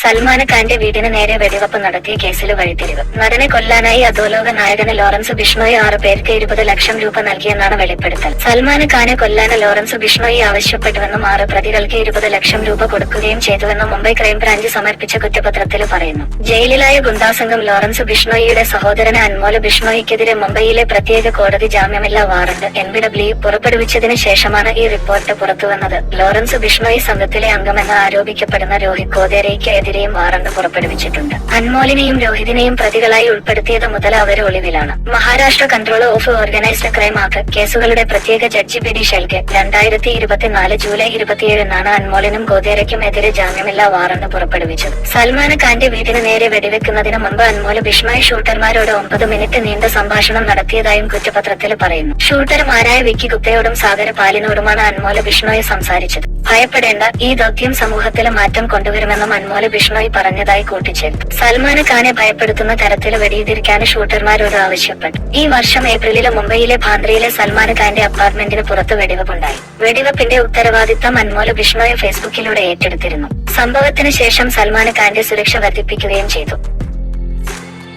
സൽമാൻ ഖാന്റെ വീടിന് നേരെ വെടിവെപ്പ് നടത്തിയ കേസിൽ വഴിത്തിരിവ്. നടനെ കൊല്ലാനായി അധോലോക നായകന് ലോറൻസ് ബിഷ്ണോയി ആറ് പേർക്ക് ഇരുപത് ലക്ഷം രൂപ നൽകിയെന്നാണ് വെളിപ്പെടുത്തൽ. സൽമാൻ ഖാനെ കൊല്ലാൻ ലോറൻസ് ബിഷ്ണോയി ആവശ്യപ്പെട്ടുവെന്നും ആറ് പ്രതികൾക്ക് ഇരുപത് ലക്ഷം രൂപ കൊടുക്കുകയും ചെയ്തുവെന്നും മുംബൈ ക്രൈംബ്രാഞ്ച് സമർപ്പിച്ച കുറ്റപത്രത്തിൽ പറയുന്നു. ജയിലിലായ ഗുണ്ടാസംഘം ലോറൻസ് ബിഷ്ണോയിയുടെ സഹോദരന് അൻമോൽ ബിഷ്ണോയിക്കെതിരെ മുംബൈയിലെ പ്രത്യേക കോടതി ജാമ്യമില്ലാ വാറണ്ട് എൻ ബി ഡബ്ല്യു പുറപ്പെടുവിച്ചതിന് ശേഷമാണ് ഈ റിപ്പോർട്ട് പുറത്തുവന്നത്. ലോറൻസ് ബിഷ്ണോയി സംഘത്തിലെ അംഗമെന്ന് ആരോപിക്കപ്പെടുന്ന രോഹിത് കോതേരയ്ക്കെതിരെയും വാറണ്ട് പുറപ്പെടുവിച്ചിട്ടുണ്ട്. അൻമോലിനെയും രോഹിതിനെയും പ്രതികളായി ഉൾപ്പെടുത്തിയത് മുതൽ അവർ ഒളിവിലാണ്. Maharashtra control of organised crime act കേസുകളുടെ പ്രത്യേക ജഡ്ജി ഡി രണ്ടായിരത്തി ഇരുപത്തിനാല് ജൂലൈ ഇരുപത്തിയേഴിനാണ് അൻമോലിനും ഗോതേരയ്ക്കും എതിരെ ജാമ്യമില്ലാ വാറണ്ട് പുറപ്പെടുവിച്ചത്. സൽമാൻ ഖാന്റെ വീടിന് നേരെ വെടിവെക്കുന്നതിന് മുമ്പ് അൻമോൽ ബിഷ്മായി ഷൂട്ടർമാരോട് ഒമ്പത് മിനിറ്റ് നീണ്ട സംഭാഷണം നടത്തിയതായും കുറ്റപത്രത്തിൽ പറയുന്നു. ഷൂട്ടർമാരായ വിക്കി ഗുപ്തയോടും സാഗര പാലിനോടുമാണ് അൻമോൽ ബിഷ്ണോയെ സംസാരിച്ചത്. ഭയപ്പെടേണ്ട ഈ ദൗത്യം സമൂഹത്തിലെ മാറ്റം കൊണ്ടുവരുമെന്ന് മൻമോല ബിഷ്ണോയി പറഞ്ഞതായി കൂട്ടിച്ചേർത്തു. സൽമാൻ ഖാനെ ഭയപ്പെടുത്തുന്ന തരത്തിൽ വെടിയുതിരിക്കാൻ ഷൂട്ടർമാരോട് ആവശ്യപ്പെട്ടു. ഈ വർഷം ഏപ്രിലിൽ മുംബൈയിലെ ഭാന്ദ്രയിലെ സൽമാൻ ഖാന്റെ അപ്പാർട്ട്മെന്റിന് പുറത്ത് വെടിവെപ്പുണ്ടായി. വെടിവെപ്പിന്റെ ഉത്തരവാദിത്തം മൻമോല ബിഷ്ണോയെ ഫേസ്ബുക്കിലൂടെ ഏറ്റെടുത്തിരുന്നു. സംഭവത്തിന് ശേഷം സൽമാൻ ഖാന്റെ സുരക്ഷ വർദ്ധിപ്പിക്കുകയും ചെയ്തു.